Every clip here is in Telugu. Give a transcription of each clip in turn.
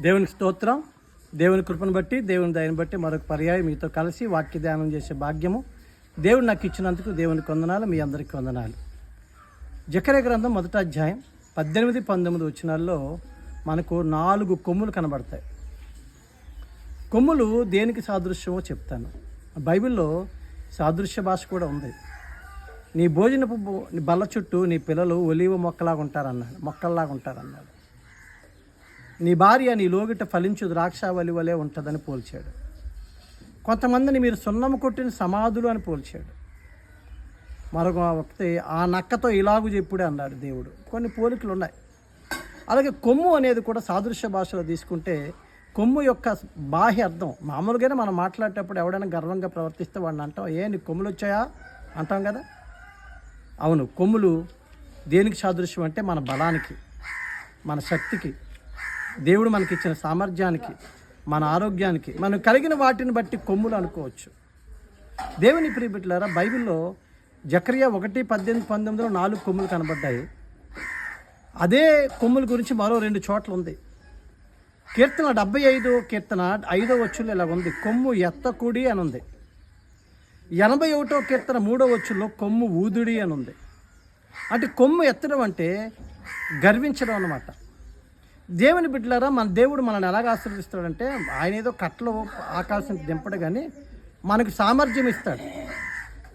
దేవునికి స్తోత్రం దేవుని కృపను బట్టి దేవుని దయని బట్టి మరొక పర్యాయం మీతో కలిసి వాక్య ధ్యానం చేసే భాగ్యము. దేవుడు నాకు ఇచ్చినందుకు దేవునికి వందనాలు మీ అందరికీ వందనాలు. జకరే గ్రంథం మొదటి అధ్యాయం పద్దెనిమిది పంతొమ్మిది వచ్చినాల్లో మనకు నాలుగు కొమ్ములు కనబడతాయి. కొమ్ములు దేనికి సాదృశ్యమో చెప్తాను. బైబిల్లో సాదృశ్య భాష కూడా ఉంది. నీ భోజనపు బల్ల చుట్టూ నీ పిల్లలు ఒలివ మొక్కలాగా ఉంటారన్నాడు మొక్కల్లాగా ఉంటారన్నాడు. నీ భార్య నీ లోగిట ఫలించు ద్రాక్షావళి వలె ఉంటుందని పోల్చాడు. కొంతమందిని మీరు సున్నము కొట్టిన సమాధులు అని పోల్చాడు. మరొక వ్యక్తి ఆ నక్కతో ఇలాగు చెప్పుడే అన్నాడు దేవుడు. కొన్ని పోలికలు ఉన్నాయి. అలాగే కొమ్ము అనేది కూడా సాదృశ్య భాషలో తీసుకుంటే కొమ్ము యొక్క బాహ్య అర్థం మామూలుగానే మనం మాట్లాడేటప్పుడు ఎవడైనా గర్వంగా ప్రవర్తిస్తే వాడిని అంటాం ఏ నీ కొమ్ములు వచ్చాయా? అంటాం కదా. అవును కొమ్ములు దేనికి సాదృశ్యం అంటే మన బలానికి మన శక్తికి. దేవుడు మనకిచ్చిన సామర్థ్యానికి మన ఆరోగ్యానికి మనం కలిగిన వాటిని బట్టి కొమ్ములు అనుకోవచ్చు. దేవుని ప్రియబిడ్డలారా బైబిల్లో జక్రియా ఒకటి పద్దెనిమిది పంతొమ్మిదిలో నాలుగు కొమ్ములు కనబడ్డాయి. అదే కొమ్ముల గురించి మరో రెండు చోట్ల ఉంది. కీర్తన డెబ్బై ఐదో కీర్తన ఐదో వచ్చులు ఇలా ఉంది కొమ్ము ఎత్తకుడి అని ఉంది. ఎనభై ఒకటో కీర్తన మూడో వచ్చుల్లో కొమ్ము ఊదుడి అని ఉంది. అంటే కొమ్ము ఎత్తడం అంటే గర్వించడం అన్నమాట. దేవుని బిడ్డలారా మన దేవుడు మనల్ని ఎలాగ ఆశీర్వదిస్తాడంటే ఆయన ఏదో కట్టలు ఆకాశం దింపడు కానీ మనకు సామర్థ్యం ఇస్తాడు.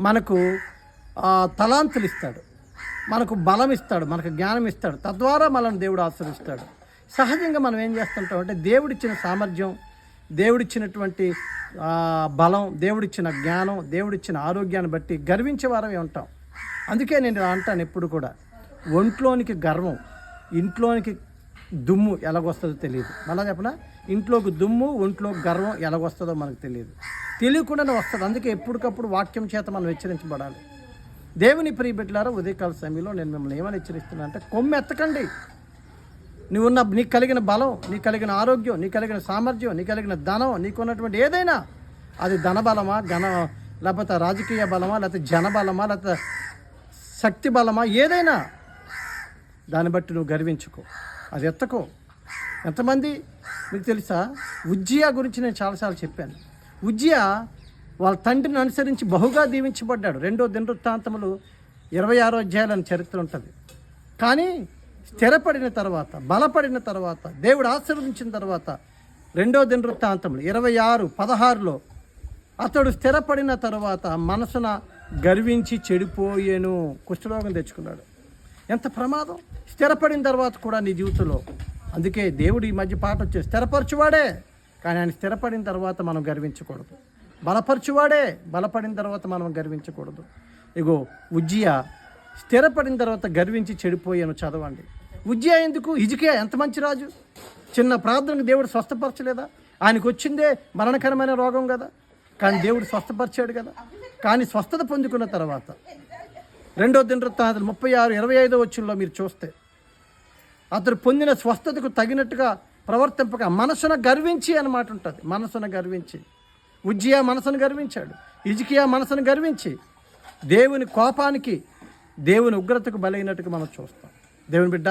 మనకు తలాంతులు ఇస్తాడు. మనకు బలం ఇస్తాడు మనకు జ్ఞానం ఇస్తాడు. తద్వారా మనల్ని దేవుడు ఆశ్రయిస్తాడు సహజంగా మనం ఏం చేస్తుంటాం అంటే దేవుడిచ్చిన సామర్థ్యం దేవుడిచ్చినటువంటి బలం దేవుడిచ్చిన జ్ఞానం దేవుడిచ్చిన ఆరోగ్యాన్ని బట్టి గర్వించే వారమే ఉంటాం. అందుకే నేను అంటాను ఎప్పుడు కూడా. ఒంట్లోనికి గర్వం ఇంట్లోనికి దుమ్ము ఎలాగొస్తుందో తెలియదు. మళ్ళా చెప్పనా? ఇంట్లోకి దుమ్ము ఒంట్లోకి గర్వం ఎలాగొస్తుందో మనకు తెలియదు. తెలియకుండానే వస్తుంది. అందుకే ఎప్పటికప్పుడు వాక్యం చేత మనం హెచ్చరించబడాలి. దేవుని ప్రియ బిడ్డలారా ఉదయకాల సమయంలో నేను మిమ్మల్ని ఏమని హెచ్చరిస్తున్నా అంటే కొమ్మె ఎత్తకండి. నువ్వున్న నీకు కలిగిన బలం నీకు కలిగిన ఆరోగ్యం నీకు కలిగిన సామర్థ్యం నీకు కలిగిన ధనం నీకున్నటువంటి ఏదైనా అది ధనబలమా ఘన లేకపోతే రాజకీయ బలమా లేకపోతే జనబలమా లేకపోతే శక్తి బలమా ఏదైనా దాన్ని బట్టి నువ్వు గర్వించుకో. అది ఎత్తకో. ఎంతమంది? మీకు తెలుసా? ఉజ్జియా గురించి నేను చాలాసార్లు చెప్పాను. ఉజ్జియా వాళ్ళ తండ్రిని అనుసరించి బహుగా దీవించబడ్డాడు. రెండో దినవృత్తాంతములు ఇరవై ఆరో అధ్యాయాలని చరిత్ర ఉంటుంది. కానీ స్థిరపడిన తర్వాత బలపడిన తర్వాత దేవుడు ఆశీర్వదించిన తర్వాత రెండో దినవృత్తాంతములు ఇరవై ఆరు పదహారులో అతడు స్థిరపడిన తర్వాత మనసున గర్వించి చెడిపోయేను. కుష్ఠరోగం తెచ్చుకున్నాడు. ఎంత ప్రమాదం? స్థిరపడిన తర్వాత కూడా నీ జీవితంలో. అందుకే దేవుడు ఈ మధ్య పాట వచ్చే స్థిరపరచువాడే. కానీ ఆయన స్థిరపడిన తర్వాత మనం గర్వించకూడదు. బలపరచువాడే బలపడిన తర్వాత మనం గర్వించకూడదు. ఇగో ఉజ్జియా స్థిరపడిన తర్వాత గర్వించి చెడిపోయాను చదవండి. ఉజ్జియా ఎందుకు? హిజికియా ఎంత మంచి రాజు? చిన్న ప్రార్థనకు దేవుడు స్వస్థపరచలేదా? ఆయనకు వచ్చిందే మరణకరమైన రోగం కదా. కానీ దేవుడు స్వస్థపరిచాడు కదా. కానీ స్వస్థత పొందుకున్న తర్వాత రెండో దినవృత్తాంతాలు ముప్పై ఆరు ఇరవై ఐదో వచ్చుల్లో మీరు చూస్తే అతడు పొందిన స్వస్థతకు తగినట్టుగా ప్రవర్తింపక మనసున గర్వించి అన్నమాట ఉంటుంది. మనసున గర్వించి. ఉజ్జియా మనసును గర్వించాడు. ఇజికియా మనసును గర్వించి. దేవుని కోపానికి దేవుని ఉగ్రతకు బలైనట్టుగా మనం చూస్తాం. దేవుని బిడ్డ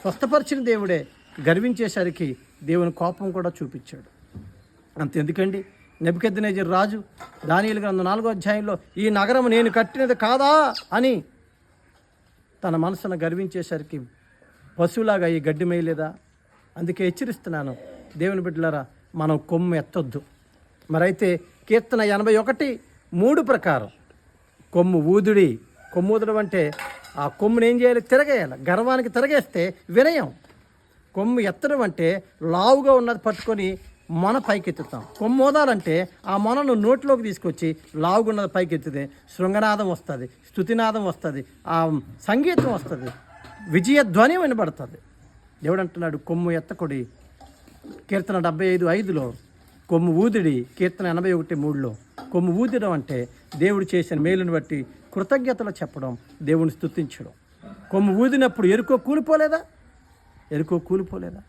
స్వస్థపరిచిన దేవుడే గర్వించేసరికి దేవుని కోపం కూడా చూపించాడు. అంత ఎందుకండి నెబుకెద్దనేజర్ రాజు దానియలు గ్రంథం నాలుగో అధ్యాయంలో ఈ నగరం నేను కట్టినది కాదా? అని తన మనసును గర్వించేసరికి పశువులాగా ఈ గడ్డి మేయలేదా? అందుకే హెచ్చరిస్తున్నాను. దేవుని బిడ్డలారా మనం కొమ్ము ఎత్తొద్దు. మరైతే కీర్తన ఎనభై ఒకటి మూడు ప్రకారం. కొమ్ము ఊదుడి కొమ్ము ఊదడం అంటే ఆ కొమ్మును ఏం చేయాలి? తిరగేయాలి. గర్వానికి తిరగేస్తే వినయం. కొమ్ము ఎత్తడం అంటే లావుగా ఉన్నది పట్టుకొని మొన పైకెత్తుతాం. కొమ్మోదాలంటే ఆ మొనను నోట్లోకి తీసుకొచ్చి లావుగా ఉన్నది పైకెత్తితే శృంగనాదం వస్తుంది స్థుతినాదం వస్తుంది ఆ సంగీతం వస్తుంది విజయ ధ్వని వినబడుతుంది. దేవుడు అంటున్నాడు కొమ్ము ఎత్తకొడి. కీర్తన డెబ్బై ఐదు ఐదులో కొమ్ము ఊదిడి కీర్తన ఎనభై ఒకటి మూడులో కొమ్ము ఊదడం అంటే దేవుడు చేసిన మేలుని బట్టి కృతజ్ఞతలు చెప్పడం దేవుని స్థుతించడం కొమ్ము ఊదినప్పుడు ఎరుకో కూలిపోలేదా? ఎరుకో కూలిపోలేదా?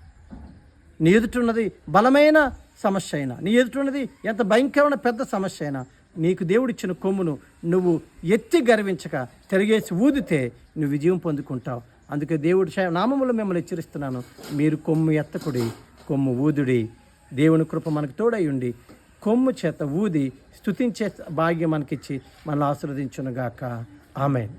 నీ ఎదుటున్నది బలమైన సమస్య అయినా నీ ఎదుటున్నది ఎంత భయంకరమైన పెద్ద సమస్య అయినా నీకు దేవుడిచ్చిన కొమ్మును నువ్వు ఎత్తి గర్వించక తిరిగేసి ఊదితే నువ్వు విజయం పొందుకుంటావు. అందుకే దేవుడి నామములు మిమ్మల్ని హెచ్చరిస్తున్నాను. మీరు కొమ్ము ఎత్తకుడి కొమ్ము ఊదుడి. దేవుని కృప మనకు తోడై ఉండి కొమ్ము చేత ఊది స్తుతించే భాగ్యం మనకిచ్చి మనల్ని ఆశీర్వదించునుగాక. ఆమె